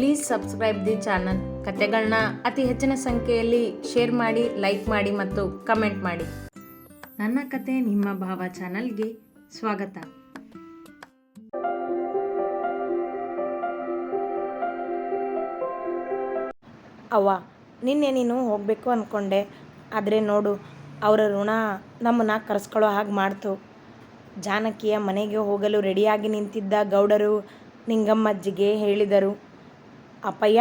Please subscribe the channel ಕತೆಗಳನ್ನ ಅತಿ ಹೆಚ್ಚಿನ ಸಂಖ್ಯೆಯಲ್ಲಿ ಶೇರ್ ಮಾಡಿ ಲೈಕ್ ಮಾಡಿ ಮತ್ತು ಕಮೆಂಟ್ ಮಾಡಿ. ನನ್ನ ಕತೆ ನಿಮ್ಮ ಭಾವ ಚಾನಲ್ಗೆ ಸ್ವಾಗತ. ಅವ್ವ, ನಿನ್ನೆ ನೀನು ಹೋಗಬೇಕು ಅಂದ್ಕೊಂಡೆ ಆದರೆ ನೋಡು, ಅವರ ಋಣ ನಮ್ಮನ್ನು ಕರೆಸ್ಕೊಳ್ಳೋ ಹಾಗೆ ಮಾಡ್ತು. ಜಾನಕಿಯ ಮನೆಗೆ ಹೋಗಲು ರೆಡಿಯಾಗಿ ನಿಂತಿದ್ದ ಗೌಡರು ನಿಂಗಮ್ಮಜ್ಜಿಗೆ ಹೇಳಿದರು. ಅಪ್ಪಯ್ಯ,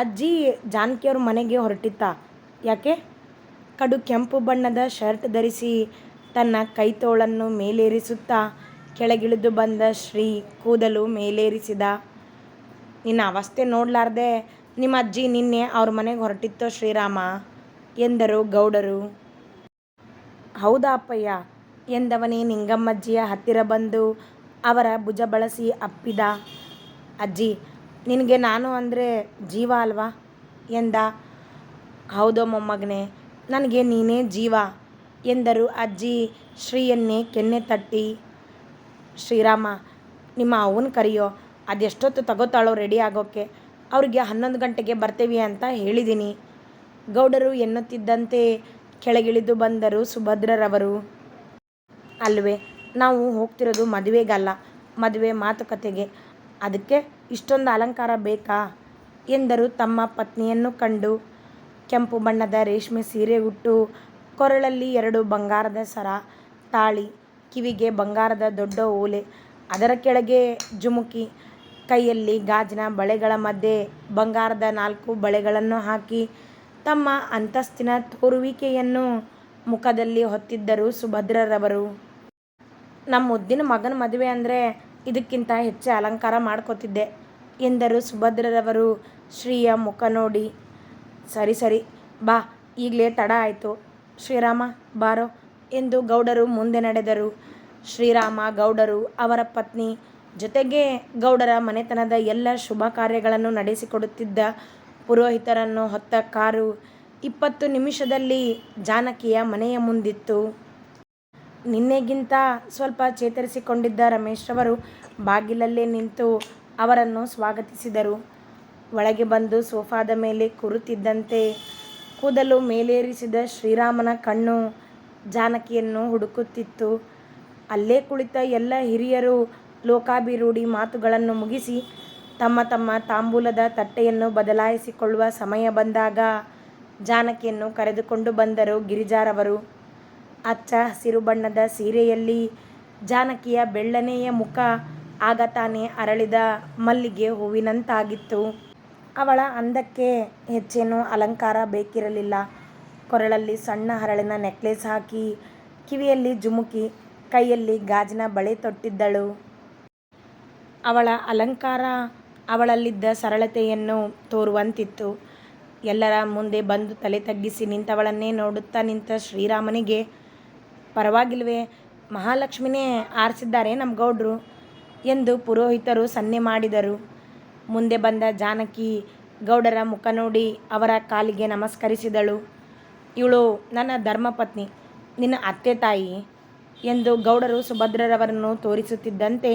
ಅಜ್ಜಿ ಜಾನಕಿಯವ್ರ ಮನೆಗೆ ಹೊರಟಿತ್ತ ಯಾಕೆ? ಕಡು ಕೆಂಪು ಬಣ್ಣದ ಶರ್ಟ್ ಧರಿಸಿ ತನ್ನ ಕೈತೋಳನ್ನು ಮೇಲೇರಿಸುತ್ತಾ ಕೆಳಗಿಳಿದು ಬಂದ ಶ್ರೀ ಕೂದಲು ಮೇಲೇರಿಸಿದ. ನಿನ್ನ ಅವಸ್ಥೆ ನೋಡಲಾರ್ದೆ ನಿಮ್ಮ ಅಜ್ಜಿ ನಿನ್ನೆ ಅವ್ರ ಮನೆಗೆ ಹೊರಟಿತ್ತೋ ಶ್ರೀರಾಮ, ಎಂದರು ಗೌಡರು. ಹೌದಾ ಅಪ್ಪಯ್ಯ, ಎಂದವನೇ ನಿಂಗಮ್ಮಜ್ಜಿಯ ಹತ್ತಿರ ಬಂದು ಅವರ ಭುಜ ಬಳಸಿ ಅಪ್ಪಿದ. ಅಜ್ಜಿ ನಿನಗೆ ನಾನು ಅಂದರೆ ಜೀವ ಅಲ್ವಾ? ಎಂದ. ಹೌದೋ ಮೊಮ್ಮಗನೇ, ನನಗೆ ನೀನೇ ಜೀವ ಎಂದರು ಅಜ್ಜಿ ಶ್ರೀಯನ್ನೇ ಕೆನ್ನೆ ತಟ್ಟಿ. ಶ್ರೀರಾಮ, ನಿಮ್ಮ ಅವನ ಕರೆಯೋ, ಅದೆಷ್ಟೊತ್ತು ತಗೋತಾಳೋ ರೆಡಿ ಆಗೋಕ್ಕೆ ಅವ್ರಿಗೆ ಹನ್ನೊಂದು ಗಂಟೆಗೆ ಬರ್ತೇವಿ ಅಂತ ಹೇಳಿದ್ದೀನಿ ಗೌಡರು ಎನ್ನುತ್ತಿದ್ದಂತೆ ಕೆಳಗಿಳಿದು ಬಂದರು ಸುಭದ್ರರವರು. ಅಲ್ವೇ, ನಾವು ಹೋಗ್ತಿರೋದು ಮದುವೆಗಲ್ಲ, ಮದುವೆ ಮಾತುಕತೆಗೆ. ಅದಕ್ಕೆ ಇಷ್ಟೊಂದು ಅಲಂಕಾರ ಬೇಕಾ? ಎಂದರು ತಮ್ಮ ಪತ್ನಿಯನ್ನು ಕಂಡು. ಕೆಂಪು ಬಣ್ಣದ ರೇಷ್ಮೆ ಸೀರೆ ಉಟ್ಟು ಕೊರಳಲ್ಲಿ ಎರಡು ಬಂಗಾರದ ಸರ, ತಾಳಿ, ಕಿವಿಗೆ ಬಂಗಾರದ ದೊಡ್ಡ ಓಲೆ, ಅದರ ಕೆಳಗೆ ಜುಮುಕಿ, ಕೈಯಲ್ಲಿ ಗಾಜಿನ ಬಳೆಗಳ ಮಧ್ಯೆ ಬಂಗಾರದ ನಾಲ್ಕು ಬಳೆಗಳನ್ನು ಹಾಕಿ ತಮ್ಮ ಅಂತಸ್ತಿನ ತೋರುವಿಕೆಯನ್ನು ಮುಖದಲ್ಲಿ ಹೊತ್ತಿದ್ದರು ಸುಭದ್ರರವರು. ನಮ್ಮ ಮುದ್ದಿನ ಮಗನ ಮದುವೆ ಅಂದರೆ ಇದಕ್ಕಿಂತ ಹೆಚ್ಚು ಅಲಂಕಾರ ಮಾಡ್ಕೋತಿದ್ದೆ, ಎಂದರು ಸುಭದ್ರರವರು. ಶ್ರೀಯ ಮುಖ ನೋಡಿ, ಸರಿ ಸರಿ, ಬಾ, ಈಗಲೇ ತಡ ಆಯಿತು. ಶ್ರೀರಾಮ, ಬಾರೋ, ಎಂದು ಗೌಡರು ಮುಂದೆ ನಡೆದರು. ಶ್ರೀರಾಮ, ಗೌಡರು, ಅವರ ಪತ್ನಿ, ಜೊತೆಗೆ ಗೌಡರ ಮನೆತನದ ಎಲ್ಲ ಶುಭ ಕಾರ್ಯಗಳನ್ನು ನಡೆಸಿಕೊಡುತ್ತಿದ್ದ ಪುರೋಹಿತರನ್ನು ಹೊತ್ತ ಕಾರು ಇಪ್ಪತ್ತು ನಿಮಿಷದಲ್ಲಿ ಜಾನಕಿಯ ಮನೆಯ ಮುಂದಿತ್ತು. ನಿನ್ನೆಗಿಂತ ಸ್ವಲ್ಪ ಚೇತರಿಸಿಕೊಂಡಿದ್ದ ರಮೇಶ್ರವರು ಬಾಗಿಲಲ್ಲೇ ನಿಂತು ಅವರನ್ನು ಸ್ವಾಗತಿಸಿದರು. ಒಳಗೆ ಬಂದು ಸೋಫಾದ ಮೇಲೆ ಕೂರುತ್ತಿದ್ದಂತೆ ಕೂದಲು ಮೇಲೇರಿಸಿದ ಶ್ರೀರಾಮನ ಕಣ್ಣು ಜಾನಕಿಯನ್ನು ಹುಡುಕುತ್ತಿತ್ತು. ಅಲ್ಲೇ ಕುಳಿತ ಎಲ್ಲ ಹಿರಿಯರು ಲೋಕಾಭಿರೂಢಿ ಮಾತುಗಳನ್ನು ಮುಗಿಸಿ ತಮ್ಮ ತಮ್ಮ ತಾಂಬೂಲದ ತಟ್ಟೆಯನ್ನು ಬದಲಾಯಿಸಿಕೊಳ್ಳುವ ಸಮಯ ಬಂದಾಗ ಜಾನಕಿಯನ್ನು ಕರೆದುಕೊಂಡು ಬಂದರು ಗಿರಿಜಾರವರು. ಅಚ್ಚ ಹಸಿರು ಬಣ್ಣದ ಸೀರೆಯಲ್ಲಿ ಜಾನಕಿಯ ಬೆಳ್ಳನೆಯ ಮುಖ ಆಗ ತಾನೇ ಅರಳಿದ ಮಲ್ಲಿಗೆ ಹೂವಿನಂತಾಗಿತ್ತು. ಅವಳ ಅಂದಕ್ಕೆ ಹೆಚ್ಚೇನು ಅಲಂಕಾರ ಬೇಕಿರಲಿಲ್ಲ. ಕೊರಳಲ್ಲಿ ಸಣ್ಣ ಹರಳಿನ ನೆಕ್ಲೆಸ್ ಹಾಕಿ ಕಿವಿಯಲ್ಲಿ ಜುಮುಕಿ, ಕೈಯಲ್ಲಿ ಗಾಜಿನ ಬಳೆ ತೊಟ್ಟಿದ್ದಳು. ಅವಳ ಅಲಂಕಾರ ಅವಳಲ್ಲಿದ್ದ ಸರಳತೆಯನ್ನು ತೋರುವಂತಿತ್ತು. ಎಲ್ಲರ ಮುಂದೆ ಬಂದು ತಲೆ ತಗ್ಗಿಸಿ ನಿಂತವಳನ್ನೇ ನೋಡುತ್ತಾ ನಿಂತ ಶ್ರೀರಾಮನಿಗೆ ಪರವಾಗಿಲ್ವೇ? ಮಹಾಲಕ್ಷ್ಮಿನೇ ಆರಿಸಿದ್ದಾರೆ ನಮ್ಮ ಗೌಡ್ರು ಎಂದು ಪುರೋಹಿತರು ಸನ್ನೆ ಮಾಡಿದರು. ಮುಂದೆ ಬಂದ ಜಾನಕಿ ಗೌಡರ ಮುಖ ನೋಡಿ ಅವರ ಕಾಲಿಗೆ ನಮಸ್ಕರಿಸಿದಳು. ಇವಳು, ನನ್ನ ಧರ್ಮಪತ್ನಿ, ನಿನ್ನ ಅತ್ತೆ ತಾಯಿ ಎಂದು ಗೌಡರು ಸುಭದ್ರರವರನ್ನು ತೋರಿಸುತ್ತಿದ್ದಂತೆ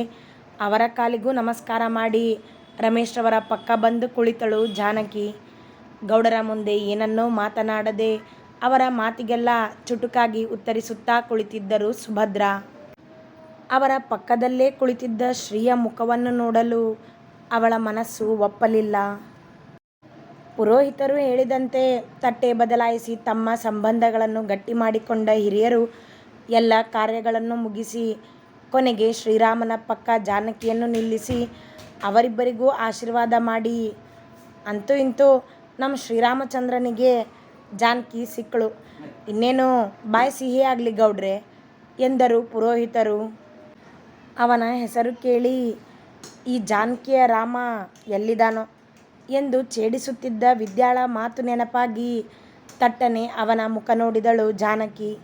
ಅವರ ಕಾಲಿಗೂ ನಮಸ್ಕಾರ ಮಾಡಿ ರಮೇಶ್ರವರ ಪಕ್ಕ ಬಂದು ಕುಳಿತಳು ಜಾನಕಿ. ಗೌಡರ ಮುಂದೆ ಏನನ್ನೋ ಮಾತನಾಡದೆ ಅವರ ಮಾತಿಗೆಲ್ಲ ಚುಟುಕಾಗಿ ಉತ್ತರಿಸುತ್ತಾ ಕುಳಿತಿದ್ದರು ಸುಭದ್ರ. ಅವರ ಪಕ್ಕದಲ್ಲೇ ಕುಳಿತಿದ್ದ ಶ್ರೀಯ ಮುಖವನ್ನು ನೋಡಲು ಅವಳ ಮನಸ್ಸು ಒಪ್ಪಲಿಲ್ಲ. ಪುರೋಹಿತರು ಹೇಳಿದಂತೆ ತಟ್ಟೆ ಬದಲಾಯಿಸಿ ತಮ್ಮ ಸಂಬಂಧಗಳನ್ನು ಗಟ್ಟಿ ಮಾಡಿಕೊಂಡ ಹಿರಿಯರು ಎಲ್ಲ ಕಾರ್ಯಗಳನ್ನು ಮುಗಿಸಿ ಕೊನೆಗೆ ಶ್ರೀರಾಮನ ಪಕ್ಕ ಜಾನಕಿಯನ್ನು ನಿಲ್ಲಿಸಿ ಅವರಿಬ್ಬರಿಗೂ ಆಶೀರ್ವಾದ ಮಾಡಿ. ಅಂತೂ ಇಂತೂ ನಮ್ಮ ಶ್ರೀರಾಮಚಂದ್ರನಿಗೆ ಜಾನಕಿ, ಸಿಕ್ಕಳು. ಇನ್ನೇನು ಬಾಯಿ ಸಿಹಿ ಆಗಲಿ ಗೌಡ್ರೆ, ಎಂದರು, ಪುರೋಹಿತರು. ಅವನ ಹೆಸರು ಕೇಳಿ ಈ ಜಾನಕಿಯ ರಾಮ ಎಲ್ಲಿದಾನೋ ಎಂದು ಛೇಡಿಸುತ್ತಿದ್ದ ವಿದ್ಯಾಳ ಮಾತು ನೆನಪಾಗಿ ತಟ್ಟನೆ ಅವನ ಮುಖ ನೋಡಿದಳು ಜಾನಕಿ.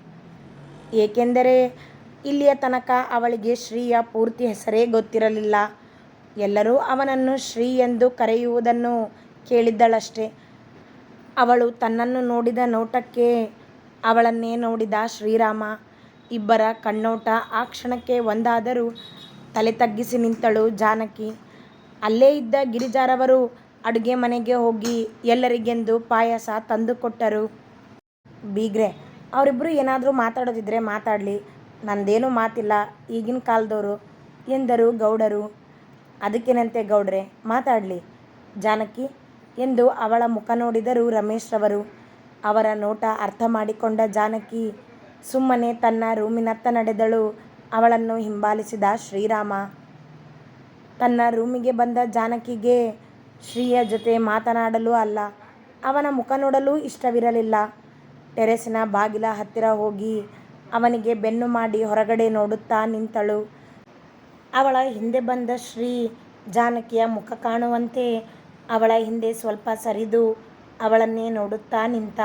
ಏಕೆಂದರೆ ಇಲ್ಲಿಯ ತನಕ ಅವಳಿಗೆ ಶ್ರೀಯ ಪೂರ್ತಿ ಹೆಸರೇ ಗೊತ್ತಿರಲಿಲ್ಲ. ಎಲ್ಲರೂ ಅವನನ್ನು ಶ್ರೀ ಎಂದು ಕರೆಯುವುದನ್ನು ಕೇಳಿದ್ದಳಷ್ಟೆ. ಅವಳು ತನ್ನನ್ನು ನೋಡಿದ ನೋಟಕ್ಕೆ ಅವಳನ್ನೇ ನೋಡಿದ ಶ್ರೀರಾಮ. ಇಬ್ಬರ ಕಣ್ಣೋಟ ಆ ಕ್ಷಣಕ್ಕೆ ಒಂದಾದರೂ ತಲೆ ತಗ್ಗಿಸಿ ನಿಂತಳು ಜಾನಕಿ. ಅಲ್ಲೇ ಇದ್ದ ಗಿರಿಜಾರವರು ಅಡುಗೆ ಮನೆಗೆ ಹೋಗಿ ಎಲ್ಲರಿಗೆಂದು ಪಾಯಸ ತಂದುಕೊಟ್ಟರು ಬೀಗ್ರೆ ಅವರಿಬ್ಬರು ಏನಾದರೂ ಮಾತಾಡೋದಿದ್ರೆ ಮಾತಾಡಲಿ. ನಂದೇನು ಮಾತಿಲ್ಲ, ಈಗಿನ ಕಾಲದವರು ಎಂದರು ಗೌಡರು. ಅದಕ್ಕೇನಂತೆ ಗೌಡ್ರೆ, ಮಾತಾಡಲಿ. ಜಾನಕಿ ಎಂದು ಅವಳ ಮುಖ ನೋಡಿದರು ರಮೇಶ್ರವರು ಅವರ ನೋಟ ಅರ್ಥ ಮಾಡಿಕೊಂಡ ಜಾನಕಿ ಸುಮ್ಮನೆ ತನ್ನ ರೂಮಿನತ್ತ ನಡೆದಳು. ಅವಳನ್ನು ಹಿಂಬಾಲಿಸಿದ ಶ್ರೀರಾಮ. ತನ್ನ ರೂಮಿಗೆ ಬಂದ ಜಾನಕಿಗೆ ಶ್ರೀಯ ಜೊತೆ ಮಾತನಾಡಲು ಅಲ್ಲ, ಅವನ ಮುಖ ನೋಡಲು ಇಷ್ಟವಿರಲಿಲ್ಲ. ಟೆರೆಸಿನ ಬಾಗಿಲ ಹತ್ತಿರ ಹೋಗಿ ಅವನಿಗೆ ಬೆನ್ನು ಮಾಡಿ ಹೊರಗಡೆ ನೋಡುತ್ತಾ ನಿಂತಳು. ಅವಳ ಹಿಂದೆ ಬಂದ ಶ್ರೀ ಜಾನಕಿಯ ಮುಖ ಕಾಣುವಂತೆ ಅವಳ ಹಿಂದೆ ಸ್ವಲ್ಪ ಸರಿದು ಅವಳನ್ನೇ ನೋಡುತ್ತಾ ನಿಂತ